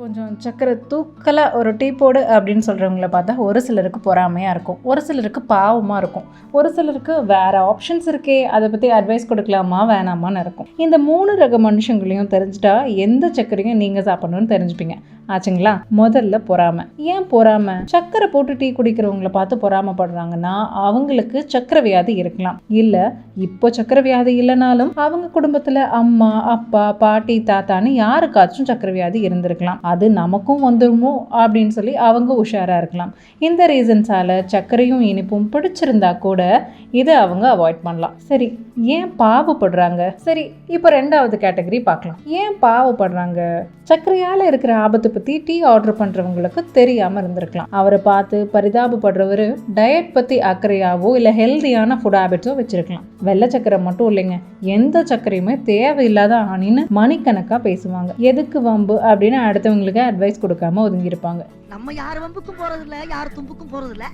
கொஞ்சம் சக்கரை தூக்கலாக ஒரு டீ போடு அப்படின்னு சொல்கிறவங்கள பார்த்தா ஒரு சிலருக்கு பொறாமையாக இருக்கும். ஒரு சிலருக்கு பாவமாக இருக்கும். ஒரு சிலருக்கு வேறு ஆப்ஷன்ஸ் இருக்கே. அதை பற்றி அட்வைஸ் கொடுக்கலாமா வேணாமான்னு இருக்கும். இந்த மூணு ரக மனுஷங்களையும் தெரிஞ்சுட்டா எந்த சக்கரையும் நீங்கள் சாப்பிடணும்னு தெரிஞ்சுப்பீங்க. ஆச்சுங்களா? முதல்ல பொறாமை. ஏன் பொறாமை? சக்கரை போட்டு டீ குடிக்கிறவங்கள பார்த்து பொறாமப்படுறாங்கன்னா அவங்களுக்கு சக்கரை வியாதி இருக்கலாம். இல்லை இப்போ சக்கரை வியாதி இல்லைனாலும் அவங்க குடும்பத்தில் அம்மா அப்பா பாட்டி தாத்தான்னு யாருக்காச்சும் சக்கரை வியாதி இருந்திருக்கலாம். அது நமக்கும் வந்துருமோ? அப்படின்னு சொல்லி அவங்க உஷாராக இருக்கலாம். இந்த ரீசன்ஸால் சர்க்கரையும் இனிப்பும் பிடிச்சிருந்தா கூட இதை அவங்க அவாய்ட் பண்ணலாம். சரி ஏன் பாவப்படுறாங்க? சரி இப்போ ரெண்டாவது கேட்டகரி பார்க்கலாம். ஏன் பாவப்படுறாங்க? சர்க்கரையால் இருக்கிற ஆபத்தை பற்றி டீ ஆர்டர் பண்ணுறவங்களுக்கு தெரியாமல் இருந்திருக்கலாம். அவரை பார்த்து பரிதாபப்படுறவர் டயட் பற்றி அக்கறையாவோ இல்லை ஹெல்தியான ஃபுட் ஹேபிட்ஸோ வச்சுருக்கலாம். வெள்ளை சக்கரை மட்டும் இல்லைங்க. எந்த சர்க்கரையுமே தேவையில்லாத ஆணின்னு மணிக்கணக்காக பேசுவாங்க. எதுக்கு வம்பு அப்படின்னு அடுத்தவங்களுக்கு அட்வைஸ் கொடுக்காம ஒதுங்கியிருப்பாங்க. நம்ம யார் வம்புக்கும் போகிறதில்ல யார் தும்புக்கும் போகிறதில்ல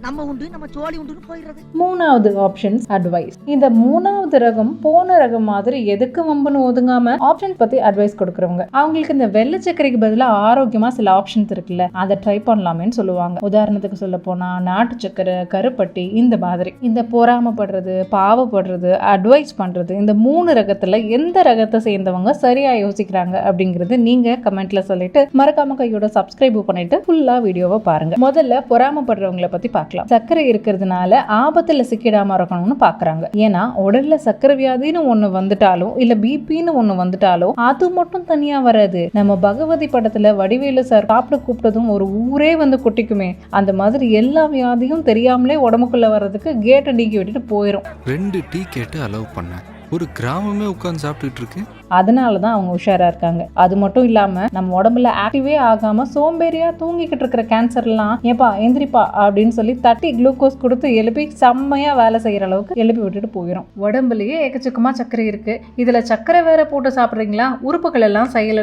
நம்ம உண்டு நம்ம சோழி உண்டுன்னு போயிடுறது. மூணாவது ஆப்ஷன்ஸ் அட்வைஸ் இந்த மூணாவது ரகம் போன ரகம் மாதிரி எதுக்கு வம்புன்னு ஒதுங்காம ஆப்ஷன் பத்தி அட்வைஸ் கொடுக்குறவங்க. அவங்களுக்கு இந்த வெள்ளை சர்க்கரைக்கு பதிலாக ஆரோக்கியமா சில ஆப்ஷன்ஸ் இருக்குல்ல அதை ட்ரை பண்ணலாமேன்னு சொல்லுவாங்க. உதாரணத்துக்கு சொல்ல போனா நாட்டு சக்கரை கருப்பட்டி இந்த மாதிரி. இந்த பொறாமப்படுறது பாவப்படுறது அட்வைஸ் பண்றது இந்த மூணு ரகத்துல எந்த ரகத்தை சேர்ந்தவங்க சரியா யோசிக்கிறாங்க அப்படிங்கறது நீங்க கமெண்ட்ல சொல்லிட்டு மறக்காம கையோட சப்ஸ்கிரைப் பண்ணிட்டு ஃபுல்லா வீடியோவை பாருங்க. முதல்ல பொறாமப்படுறவங்களை பத்தி பார்க்கலாம். சர்க்கரை இருக்கிறதுனால ஆபத்தில் சிக்கிடாம இருக்கணும்னு பாக்குறாங்க ஏன்னா உடல்ல சர்க்கரை வியாதின்னு ஒண்ணு வந்துட்டாலும் இல்ல பிபின்னு ஒண்ணு வந்துட்டாலும் அது மட்டும் தனியா வராது. நம்ம பகவதி படத்துல வடிவேலு சார் சாப்பிட கூப்பிட்டதும் ஒரு ஊரே வந்து கொட்டிக்குமே. அந்த மாதிரி எல்லா வியாதியும் தெரியாமலே உடம்புக்குள்ள வர்றதுக்கு கேட்டை நீக்கி விட்டுட்டு போயிடும் ரெண்டு டீ கேட்டு அலோவ் பண்ணேன். ஒரு கிராமமே உட்காந்து சாப்பிட்டுட்டு இருக்கு அதனால தான் அவங்க உஷாராக இருக்காங்க. அது மட்டும் இல்லாமல் நம்ம உடம்புல ஆக்டிவே ஆகாமல் சோம்பேறியாக தூங்கிக்கிட்டு இருக்கிற கேன்சர்லாம் ஏப்பா எந்திரிப்பா அப்படின்னு சொல்லி தட்டி குளுக்கோஸ் கொடுத்து எழுப்பி செம்மையா வேலை செய்கிற அளவுக்கு எழுப்பி விட்டுட்டு போயிடும் உடம்புலயே எக்கச்சக்கமாக சர்க்கரை இருக்குது இதில் சர்க்கரை வேற போட்டு சாப்பிட்றீங்களா? உறுப்புகள் எல்லாம் செயல்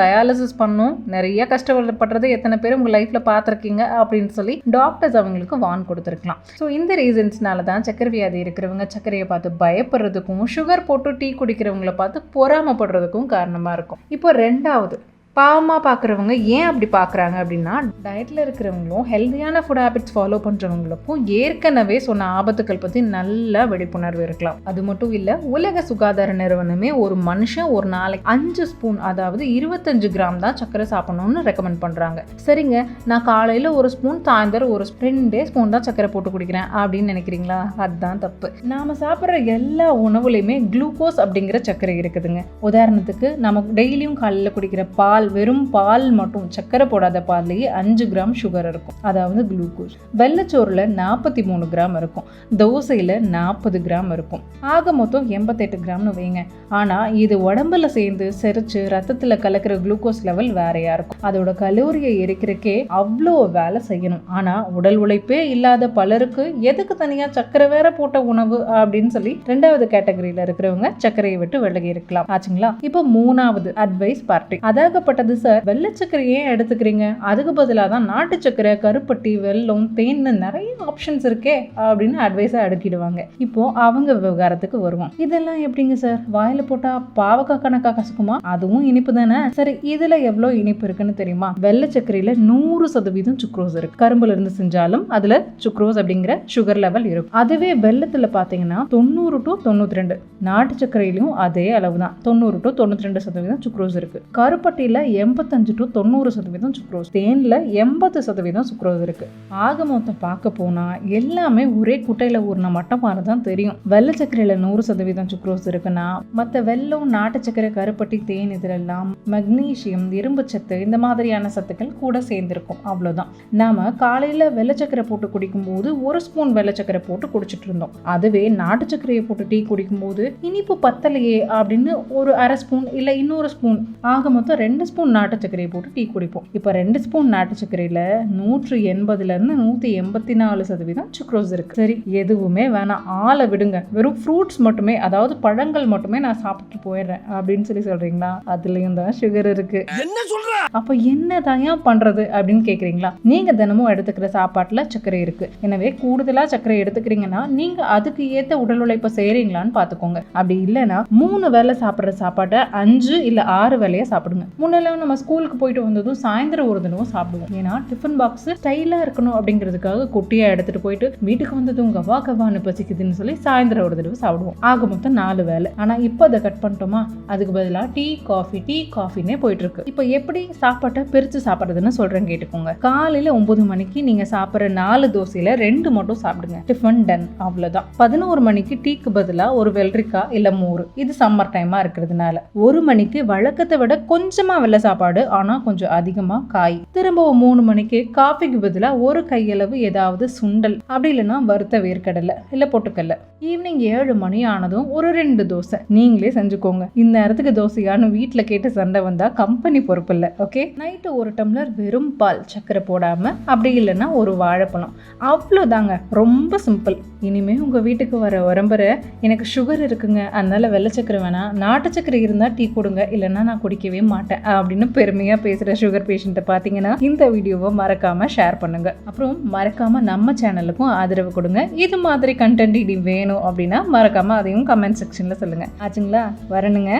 டயாலிசிஸ் பண்ணும். நிறைய கஷ்டப்படுறது எத்தனை பேர் உங்கள் லைஃப்பில் பார்த்துருக்கீங்க? அப்படின்னு சொல்லி டாக்டர்ஸ் அவங்களுக்கு வான் கொடுத்துருக்கலாம். ஸோ இந்த ரீசன்ஸ்னால தான் சர்க்கரை வியாதி இருக்கிறவங்க சர்க்கரையை பார்த்து பயப்படுறதுக்கும் சுகர் போட்டு டீ குடிக்கிறவங்கள பார்த்து சிரமப்படுறதுக்கும் காரணமாக இருக்கும். இப்போ ரெண்டாவது பாவமாக பார்க்குறவங்க ஏன் அப்படி பார்க்குறாங்க அப்படின்னா டயட்டில் இருக்கிறவங்களும் ஹெல்த்தியான ஃபுட் ஹேபிட்ஸ் ஃபாலோ பண்ணுறவங்களுக்கும் ஏற்கனவே சொன்ன ஆபத்துக்கள் பற்றி நல்ல விழிப்புணர்வு இருக்கலாம். அது மட்டும் இல்லை உலக சுகாதார நிறுவனமே ஒரு மனுஷன் ஒரு நாளைக்கு அஞ்சு ஸ்பூன் அதாவது இருபத்தஞ்சு கிராம் தான் சர்க்கரை சாப்பிடணும்னு ரெக்கமெண்ட் பண்ணுறாங்க சரிங்க நான் காலையில் ஒரு ஸ்பூன் சாயந்தரம் ஒரு ரெண்டே ஸ்பூன் தான் சர்க்கரை போட்டு குடிக்கிறேன் அப்படின்னு நினைக்கிறீங்களா? அதுதான் தப்பு. நாம் சாப்பிட்ற எல்லா உணவுலையுமே குளுக்கோஸ் அப்படிங்கிற சர்க்கரை இருக்குதுங்க. உதாரணத்துக்கு நம்ம டெய்லியும் காலையில் குடிக்கிற பால் வெறும் பால் மட்டும் சர்க்கரை போடாத பால்லேயே அஞ்சு கிராம் சுகர் இருக்கும். அதாவது குளுக்கோஸ் வெள்ளச்சோறில் நாற்பத்தி மூணு கிராம் இருக்கும். தோசையில் நாற்பது கிராம் இருக்கும். ஆக மொத்தம் எண்பத்தெட்டு கிராம்னு வைங்க ஆனால் இது உடம்புல சேர்ந்து செரிச்சு ரத்தத்தில் கலக்கிற குளுக்கோஸ் லெவல் வேறையாக இருக்கும். அதோட கலோரியை எரிக்கிறக்கே அவ்வளோ வேலை செய்யணும். ஆனால் உடல் உழைப்பே இல்லாத பலருக்கு எதுக்கு தனியாக சர்க்கரை வேற போட்ட உணவு அப்படின்னு சொல்லி ரெண்டாவது கேட்டகரியில் இருக்கிறவங்க சர்க்கரையை விட்டு விலகி இருக்கலாம். ஆச்சுங்களா? இப்போ மூணாவது அட்வைஸ் பார்ட்டி அதாகப்பட்டது சார் வெள்ளை சர்க்கரை ஏன் எடுத்துக்கிறீங்க? அதுக்கு பதிலாக தான் நாட்டு சக்கரை கருப்பட்டி வெல்லம் தேன்னு நிறைய ஆப்ஷன்ஸ் இருக்கே அப்படின்னு அட்வைஸை அடுக்கிடுவாங்க இப்போ அவங்க விவகாரத்துக்கு வருவோம். இதெல்லாம் எப்படிங்க சார் வாயில போட்டா பாவக்காய் கணக்கா கசக்குமா? அதுவும் இனிப்பு தானே? சரி இதுல எவ்வளோ இனிப்பு இருக்குன்னு தெரியுமா? வெள்ளை சர்க்கரையில நூறு சதவீதம் சுக்ரோஸ் இருக்கு. கரும்புல இருந்து செஞ்சாலும் அதுல சுக்ரோஸ் அப்படிங்கிற சுகர் லெவல் இருக்கும். அதுவே வெள்ளத்துல பாத்தீங்கன்னா தொண்ணூறு டு தொண்ணூத்தி ரெண்டு. நாட்டு சர்க்கரையிலும் அதே அளவு தான் தொண்ணூறு டு தொண்ணூத்தி ரெண்டு சதவீதம் சுக்ரோஸ் இருக்கு. கருப்பட்டியில எண்பத்தஞ்சு டு தொண்ணூறு சதவீதம் சுக்ரோஸ் தேனில் எண்பது சதவீதம் சுக்ரோஸ் இருக்கு. ஆக மொத்தம் பார்க்க போனா எல்லாமே ஒரே குட்டையில ஊறின மாதிரி தான் தெரியும். வெள்ளை சர்க்கரையில் நூறு சதவீதம் சுக்ரோஸ் இருக்குன்னா மற்ற வெள்ளம் நாட்டு சர்க்கரை கருப்பட்டி தேன் இதிலெல்லாம் மெக்னீசியம் இரும்பு சத்து இந்த மாதிரியான சத்துக்கள் கூட சேர்ந்துருக்கும். அவ்வளோதான் நாம காலையில் வெள்ளை போட்டு குடிக்கும்போது ஒரு ஸ்பூன் வெள்ளை போட்டு குடிச்சிட்டு இருந்தோம். அதுவே நாட்டு சர்க்கரையை போட்டு டீ குடிக்கும்போது இனிப்பு பத்தலையே அப்படின்னு ஒரு அரை ஸ்பூன் இல்லை இன்னொரு ஸ்பூன். ஆக மொத்தம் ரெண்டு ஸ்பூன் நாட்டு சர்க்கரையை போட்டு டீ குடிப்போம். இப்போ ரெண்டு ஸ்பூன் நாட்டு சர்க்கரையில் நூற்று எண்பதுலேருந்து நூற்றி எண்பத்தி நாலு சதவீதம் சுக்ரோஸ் இருக்கு. சரி எதுவுமே வேணாம். ஆளை விடுங்க. வெறும் ஃப்ரூட்ஸ் மட்டுமே அதாவது பழங்கள் மட்டுமே நான் சாப்பிட்டு போயிடுறேன் அப்படின்னு சொல்லி சொல்றீங்களா? அதுலேயும் தான் சுகர் இருக்கு. என்ன சொல்ற? அப்போ என்ன தான் பண்றது அப்படின்னு கேக்குறீங்களா? நீங்க தினமும் எடுத்துக்கிற சாப்பாட்டுல சர்க்கரை இருக்கு. எனவே கூடுதலா சர்க்கரை எடுத்துக்கிறீங்கன்னா நீங்க அதுக்கு ஏத்த உடல் உழைப்பை செய்றீங்களான்னு பாத்துக்கோங்க. அப்படி இல்லைன்னா மூணு வேளை சாப்பிடுற சாப்பாட்டை அஞ்சு இல்ல ஆறு வேளையா சாப்பிடுங்க. முன்ன காலையில் நம்ம ஸ்கூலுக்கு போயிட்டு வந்ததும் சாயந்தரம் ஒரு தினமும் சாப்பிடுவோம். ஏன்னா டிஃபன் பாக்ஸ் ஸ்டைலாக இருக்கணும் அப்படிங்கிறதுக்காக குட்டியாக எடுத்துட்டு போயிட்டு வீட்டுக்கு வந்ததும் கவா கவான்னு பசிக்குதுன்னு சொல்லி சாயந்தரம் ஒரு தடவை சாப்பிடுவோம். ஆக மொத்தம் நாலு வேலை ஆனால் இப்போ அதை கட் பண்ணிட்டோமா? அதுக்கு பதிலாக டீ காஃபி டீ காஃபின்னே போயிட்டு இருக்கு இப்போ எப்படி சாப்பாட்டை பிரித்து சாப்பிட்றதுன்னு சொல்கிறேன் கேட்டுக்கோங்க. காலையில் ஒம்பது மணிக்கு நீங்கள் சாப்பிட்ற நாலு தோசையில் ரெண்டு மட்டும் சாப்பிடுங்க. டிஃபன் டன் அவ்வளோதான் பதினோரு மணிக்கு டீக்கு பதிலாக ஒரு வெள்ளரிக்காய் இல்லை மோர். இது சம்மர் டைமாக இருக்கிறதுனால. ஒரு மணிக்கு வழக்கத்தை விட கொஞ்சமாக நல்ல சாப்பாடு ஆனால் கொஞ்சம் அதிகமாக காய். திரும்பவும் மூணு மணிக்கு காஃபிக்கு பதிலாக ஒரு கையளவு ஏதாவது சுண்டல். அப்படி இல்லைன்னா வறுத்த வேர்க்கடலை இல்லை பொட்டுக்கடலை. ஈவினிங் ஏழு மணி ஆனதும் ஒரு ரெண்டு தோசை. நீங்களே செஞ்சுக்கோங்க. இந்த நேரத்துக்கு தோசையான்னு வீட்டில் கேட்டு சண்டை வந்தால் கம்பெனி பொறுப்பு இல்லை ஓகே நைட்டு ஒரு டம்ளர் வெறும் பால் சக்கரை போடாமல் அப்படி இல்லைன்னா ஒரு வாழைப்பழம். அவ்வளோதாங்க ரொம்ப சிம்பிள் இனிமே உங்கள் வீட்டுக்கு வர உரம்பரை எனக்கு சுகர் இருக்குங்க. அதனால வெள்ளை சக்கரை வேணாம். நாட்டு சக்கரை இருந்தால் டீ கொடுங்க. இல்லைன்னா நான் குடிக்கவே மாட்டேன். அப்படின்னு பெருமையாக பேசுகிற சுகர் பேஷண்ட்டை பார்த்தீங்கன்னா இந்த வீடியோவை மறக்காமல் ஷேர் பண்ணுங்க. அப்புறம் மறக்காமல் நம்ம சேனலுக்கும் ஆதரவு கொடுங்க. இது மாதிரி கண்டென்ட் இனி வேணும் அப்படின்னா மறக்காமல் அதையும் கமெண்ட் செக்ஷனில் சொல்லுங்கள் ஆச்சுங்களா? வரணுங்க.